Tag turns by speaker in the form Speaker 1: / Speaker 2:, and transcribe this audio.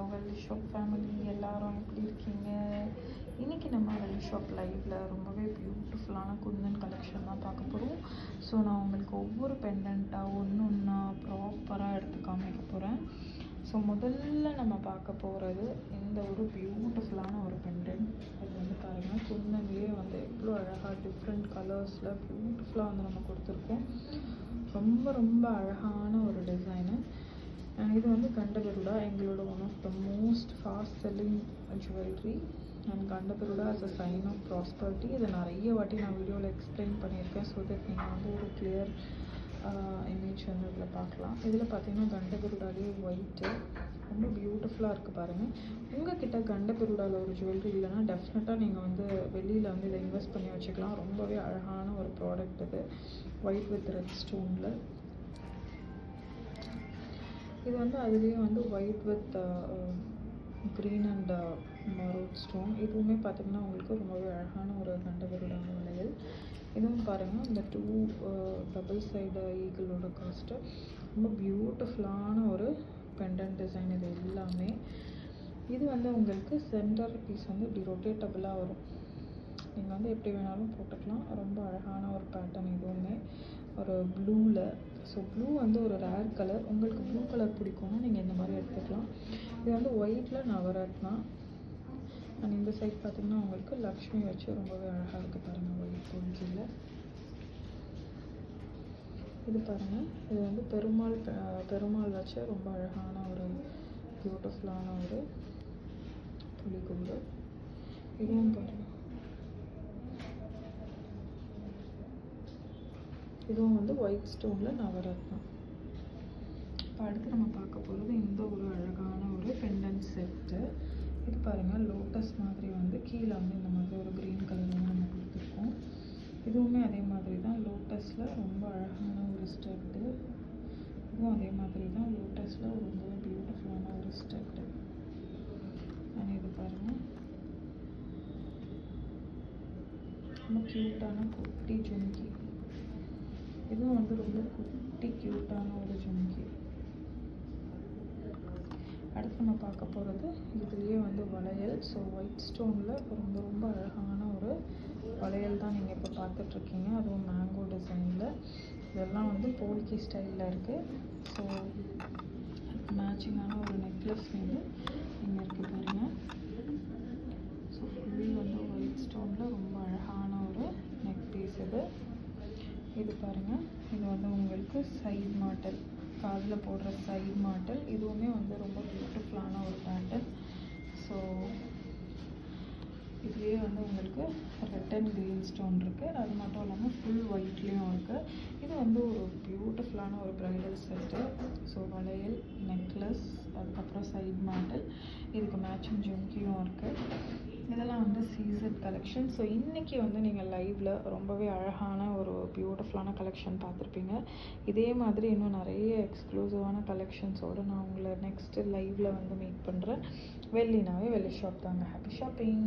Speaker 1: Hello well shop family எல்லாரும் எப்படி இருக்கீங்க? இன்றைக்கி நம்ம வெல் ஷாப் லைவில் ரொம்பவே பியூட்டிஃபுல்லான குந்தன் கலெக்ஷன் தான் பார்க்க போகிறோம் ஸோ நான் உங்களுக்கு ஒவ்வொரு பெண்டண்ட்டாக ஒன்று ஒன்றா ப்ராப்பராக எடுத்து காமிக்க போகிறேன் ஸோ முதல்ல நம்ம பார்க்க போகிறது இந்த ஒரு பியூட்டிஃபுல்லான ஒரு பெண்டன்ட் அது வந்து பாருங்கள் குந்தன்லேயே வந்து எவ்வளோ அழகாக டிஃப்ரெண்ட் கலர்ஸில் பியூட்டிஃபுல்லாக வந்து நம்ம கொடுத்துருக்கோம். ரொம்ப ரொம்ப அழகான ஒரு டிசைனு இது வந்து கண்டபெருடா எங்களோட one of the most fast selling jewellery and Gandaberunda as a sign of prosperity இதை நிறைய வாட்டி நான் வீடியோவில் எக்ஸ்பிளைன் பண்ணியிருக்கேன் ஸோ தட் நீங்கள் வந்து ஒரு கிளியர் இமேஜ் வந்து இதில் பார்க்கலாம். இதில் பார்த்தீங்கன்னா கண்டபெருடாலே ஒயிட்டு ரொம்ப பியூட்டிஃபுல்லாக இருக்குது பாருங்கள் உங்ககிட்ட கண்டபெருடாவில் ஒரு ஜுவல்லரி இல்லைன்னா டெஃபினட்டாக நீங்கள் வந்து வெளியில் வந்து இதை இன்வெஸ்ட் பண்ணி வச்சுக்கலாம். ரொம்பவே அழகான ஒரு ப்ராடக்ட் இது. ஒயிட் வித் ரெட் ஸ்டோனில் இது வந்து அதுலேயும் வந்து white with green and maroon stone இதுவுமே பார்த்திங்கன்னா உங்களுக்கு ரொம்பவே அழகான ஒரு கண்டபெருடான வளையல் இதுவும் பாருங்கள் இந்த டூ டபுள் சைடு ஈகிளோட காஸ்ட்டு ரொம்ப பியூட்டிஃபுல்லான ஒரு பெண்டன்ட் டிசைன் இது எல்லாமே. இது வந்து உங்களுக்கு சென்டர் பீஸ் வந்து இப்படி ரொட்டேட்டபுளாக வரும். நீங்கள் வந்து எப்படி வேணாலும் போட்டுக்கலாம். ரொம்ப அழகான ஒரு பேட்டர்ன் இதுவுமே. ஒரு ப்ளூவில் ஸோ ப்ளூ வந்து ஒரு ரேர் கலர் உங்களுக்கு ப்ளூ கலர் பிடிக்கும்னா நீங்கள் இந்த மாதிரி எடுத்துக்கலாம். இது வந்து ஒயிட்டில் நவரத்னா. அண்ட் இந்த சைட் பார்த்திங்கன்னா உங்களுக்கு லக்ஷ்மி வச்சு ரொம்பவே அழகாக இருக்குது பாருங்கள் ஒயிட் பொஞ்சில் இது பாருங்கள் இது வந்து பெருமாள் பெருமாள் வச்ச ரொம்ப அழகான ஒரு பியூட்டிஃபுல்லான ஒரு புலிகுண்டு இதுவும் பாருங்கள் இதுவும் வந்து ஒயிட் ஸ்டோனில் நவரத்னம் இப்போ அடுத்து நம்ம பார்க்க போகிறது இந்த ஒரு அழகான ஒரு பெண்டன்ட் செட்டு இது பாருங்கள் லோட்டஸ் மாதிரி வந்து கீழே வந்து இந்த மாதிரி ஒரு க்ரீன் கலர் வந்து நம்ம கொடுத்துருக்கோம். இதுவுமே அதே மாதிரி தான் லோட்டஸில் ரொம்ப அழகான ஒரு ஸ்டெட்டு இதுவும் அதே மாதிரி தான் லோட்டஸில் ரொம்ப பியூட்டிஃபுல்லான ஒரு ஸ்டெட்டு அண்ட் இது பாருங்கள் ரொம்ப க்யூட்டான குட்டி ஜும்கி இதுவும் வந்து ரொம்ப குட்டி க்யூட்டான ஒரு ஜும்கி. அடுத்து நம்ம பார்க்க போகிறது இதுலேயே வந்து வளையல். ஸோ ஒயிட் ஸ்டோனில் ரொம்ப ரொம்ப அழகான ஒரு வளையல் தான் நீங்கள் இப்போ பார்த்துட்ருக்கீங்க. அதுவும் மேங்கோ டிசைனில் இதெல்லாம் வந்து போல்கி ஸ்டைலில் இருக்குது ஸோ மேட்சிங்கான ஒரு நெக்லஸ் வந்து இங்கே இருக்குது பாருங்கள் ஸோ ஃபுல் வந்து ஒயிட் ஸ்டோனில் ரொம்ப அழகான ஒரு நெக் பீஸ் இது. இது பாருங்கள் இது வந்து உங்களுக்கு சைட் மாட்டல். காதில் போடுற சைட் மாட்டல். இதுவுமே வந்து ரொம்ப பியூட்டிஃபுல்லான ஒரு பேட்டர்ன் ஸோ இதுலேயே வந்து உங்களுக்கு ரெட் அண்ட் க்ரீன் ஸ்டோன் இருக்குது அது மட்டும் இல்லாமல் ஃபுல் ஒயிட்லேயும் இருக்குது வந்து ஒரு பியூட்டிஃபுல்லான ஒரு ப்ரைடல் செட்டு ஸோ வளையல் நெக்லஸ் அதுக்கப்புறம் சைட் மாடல் இதுக்கு மேட்சிங் ஜும்கியும் இருக்குது இதெல்லாம் வந்து சீசன் கலெக்ஷன் ஸோ இன்றைக்கி வந்து நீங்கள் லைவில் ரொம்பவே அழகான ஒரு பியூட்டிஃபுல்லான கலெக்ஷன் பார்த்துருப்பீங்க. இதே மாதிரி இன்னும் நிறைய எக்ஸ்க்ளூசிவான கலெக்ஷன்ஸோடு நான் உங்களை நெக்ஸ்ட்டு லைவில் வந்து மீட் பண்ணுறேன் வெள்ளினாவே வெள்ளி ஷாப் தாங்க. Happy shopping